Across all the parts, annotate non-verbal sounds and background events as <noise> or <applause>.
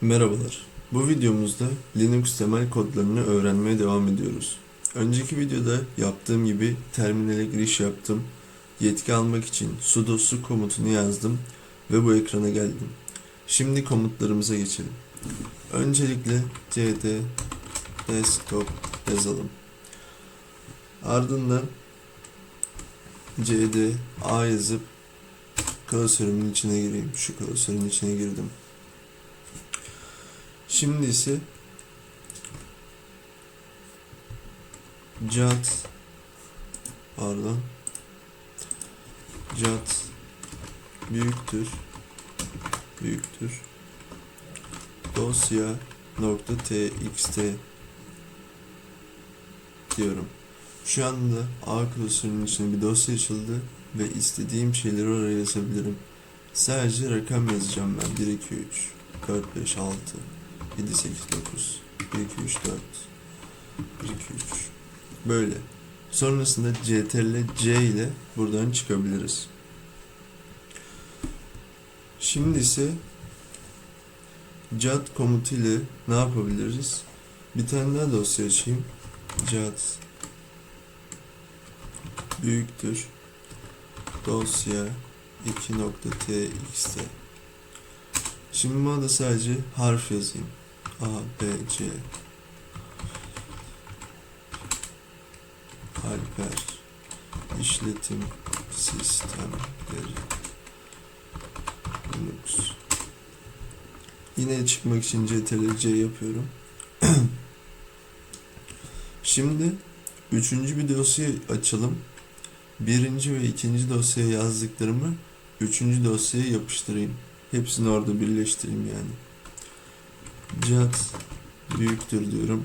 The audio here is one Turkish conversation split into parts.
Merhabalar. Bu videomuzda Linux temel kodlarını öğrenmeye devam ediyoruz. Önceki videoda yaptığım gibi terminale giriş yaptım. Yetki almak için sudo su komutunu yazdım ve bu ekrana geldim. Şimdi komutlarımıza geçelim. Öncelikle cd desktop yazalım. Ardından cd a yazıp klasörümün içine gireyim. Şu klasörün içine girdim. Şimdi ise cat pardon cat büyüktür büyüktür dosya nokta txt diyorum. Şu anda A klasörünün içine bir dosya açıldı ve istediğim şeyleri oraya yazabilirim. Sadece rakam yazacağım ben. 1, 2, 3, 4, 5, 6, 7, 8, 9, 1, 2, 3, 4, 1, 2, 3. Böyle. Sonrasında CTRL C ile buradan çıkabiliriz. Şimdi ise cat komutu ile ne yapabiliriz? Bir tane daha dosya açayım. cat büyüktür dosya 2.txt Şimdi buna da sadece harf yazayım. A, B, C Alper işletim sistemleri Linux Yine çıkmak için CTRL-C yapıyorum. <clears throat> Şimdi üçüncü bir dosya açalım. Birinci ve ikinci dosyaya yazdıklarımı üçüncü dosyaya yapıştırayım. Hepsini orada birleştireyim yani. Cat büyüktür diyorum.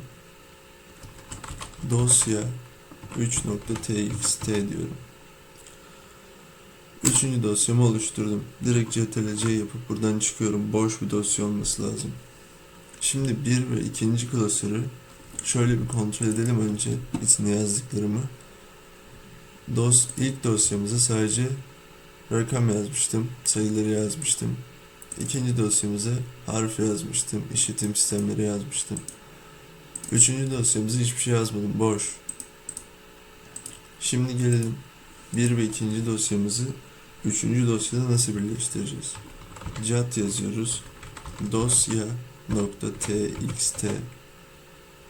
Dosya 3.txt diyorum. Üçüncü dosyamı oluşturdum. Direkt ctrl-c yapıp buradan çıkıyorum. Boş bir dosya olması lazım. Şimdi bir ve ikinci klasörü şöyle bir kontrol edelim önce içine yazdıklarımı. Dos, ilk dosyamıza sadece rakam yazmıştım, sayıları yazmıştım. İkinci dosyamıza harf yazmıştım, işletim sistemleri yazmıştım. Üçüncü dosyamıza hiçbir şey yazmadım, boş. Şimdi gelelim bir ve ikinci dosyamızı üçüncü dosyada nasıl birleştireceğiz? cat yazıyoruz. Dosya txt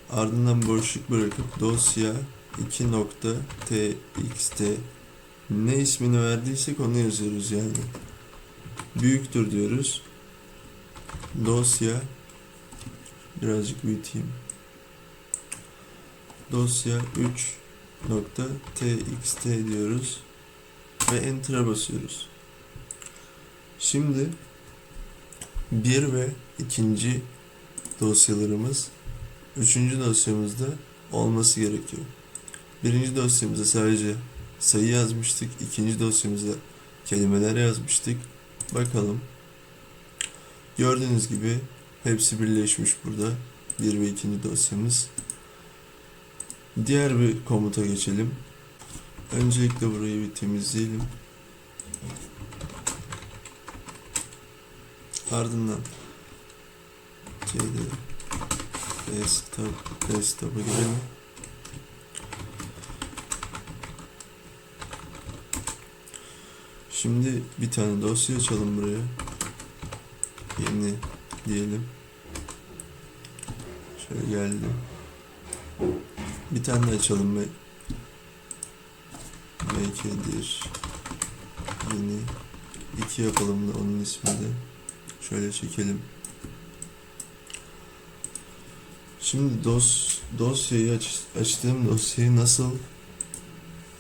ardından boşluk bırakıp dosya 2.txt ne ismini verdiysek onu yazıyoruz yani. Büyüktür diyoruz. Dosya birazcık büyüteyim. Dosya 3.txt diyoruz ve enter'a basıyoruz. Şimdi bir ve ikinci dosyalarımız üçüncü dosyamızda olması gerekiyor. Birinci dosyamıza sadece sayı yazmıştık. ikinci dosyamıza kelimeler yazmıştık. Bakalım. Gördüğünüz gibi hepsi birleşmiş burada. Bir ve ikinci dosyamız. Diğer bir komuta geçelim. Öncelikle burayı bir temizleyelim. Ardından cd desktop desktop'a girelim. Şimdi bir tane dosya açalım buraya. Yeni diyelim. Şöyle geldi. Bir tane açalım ve Makedir. Yeni. iki yapalım da onun ismini de. Şöyle çekelim. Şimdi dos dosyayı aç, açtığım dosyayı nasıl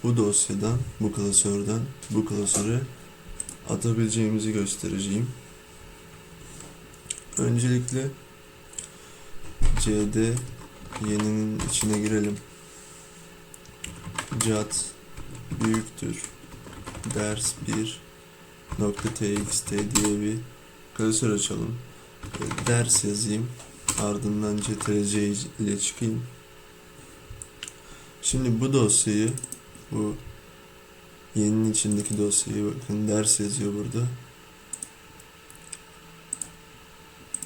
bu dosyadan, bu klasörden bu klasöre atabileceğimizi göstereceğim. Öncelikle cd yeninin içine girelim. cat büyüktür ders 1 nokta txt diye bir klasör açalım. Ders yazayım. Ardından ctrl ile çıkayım. Şimdi bu dosyayı bu yeninin içindeki dosyayı bakın ders yazıyor burada.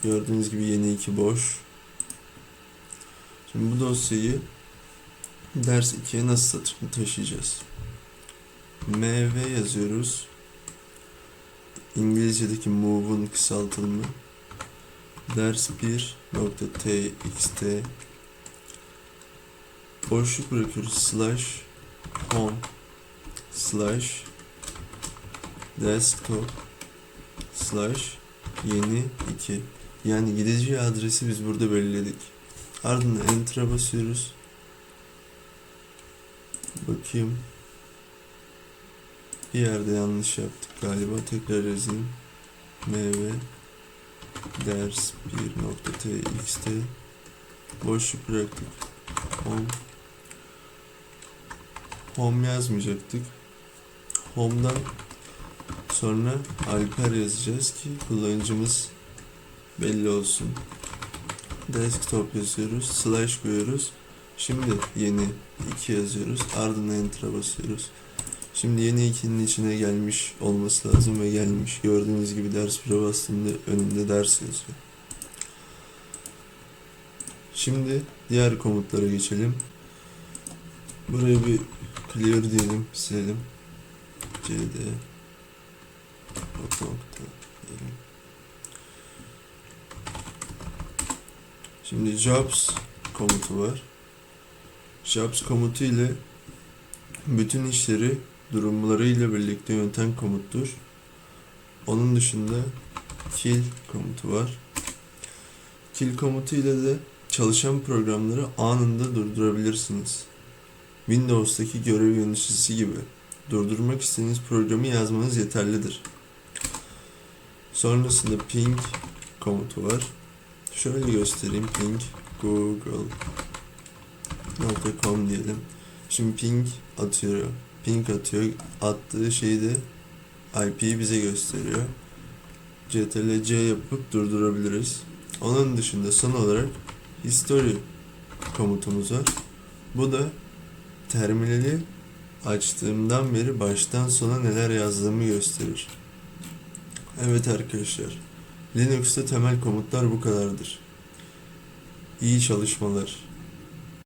Gördüğünüz gibi yeni iki boş. Şimdi bu dosyayı ders 2'ye nasıl ta- taşıyacağız? MV yazıyoruz. İngilizce'deki move'un kısaltılımı. Ders 1 nokta txt boşluk bırakıyoruz slash home slash desktop slash yeni 2 yani gideceği adresi biz burada belirledik. Ardından enter'a basıyoruz. Bakayım. Bir yerde yanlış yaptık galiba. Tekrar yazayım. Mv ders 1.txt boşluk bıraktık. Home home yazmayacaktık home'dan sonra alper yazacağız ki kullanıcımız belli olsun desktop yazıyoruz slash koyuyoruz şimdi yeni 2 yazıyoruz ardından enter'a basıyoruz Şimdi yeni 2'nin içine gelmiş olması lazım ve gelmiş. Gördüğünüz gibi ders 1'e bastığımda önünde ders yazıyor. Şimdi diğer komutlara geçelim. Buraya bir clear diyelim, silelim. cd nokta diyelim. Şimdi jobs komutu var. Jobs komutu ile bütün işleri durumlarıyla birlikte yöneten komuttur. Onun dışında kill komutu var. Kill komutu ile de çalışan programları anında durdurabilirsiniz. Windows'taki görev yöneticisi gibi durdurmak istediğiniz programı yazmanız yeterlidir. Sonrasında ping komutu var. Şöyle göstereyim ping google.com diyelim. Şimdi ping atıyor. Ping atıyor. Attığı şeyi de IP'yi bize gösteriyor. CTRL-C yapıp durdurabiliriz. Onun dışında son olarak history komutumuz var. Bu da terminali açtığımdan beri baştan sona neler yazdığımı gösterir. Evet arkadaşlar. Linux'ta temel komutlar bu kadardır. İyi çalışmalar.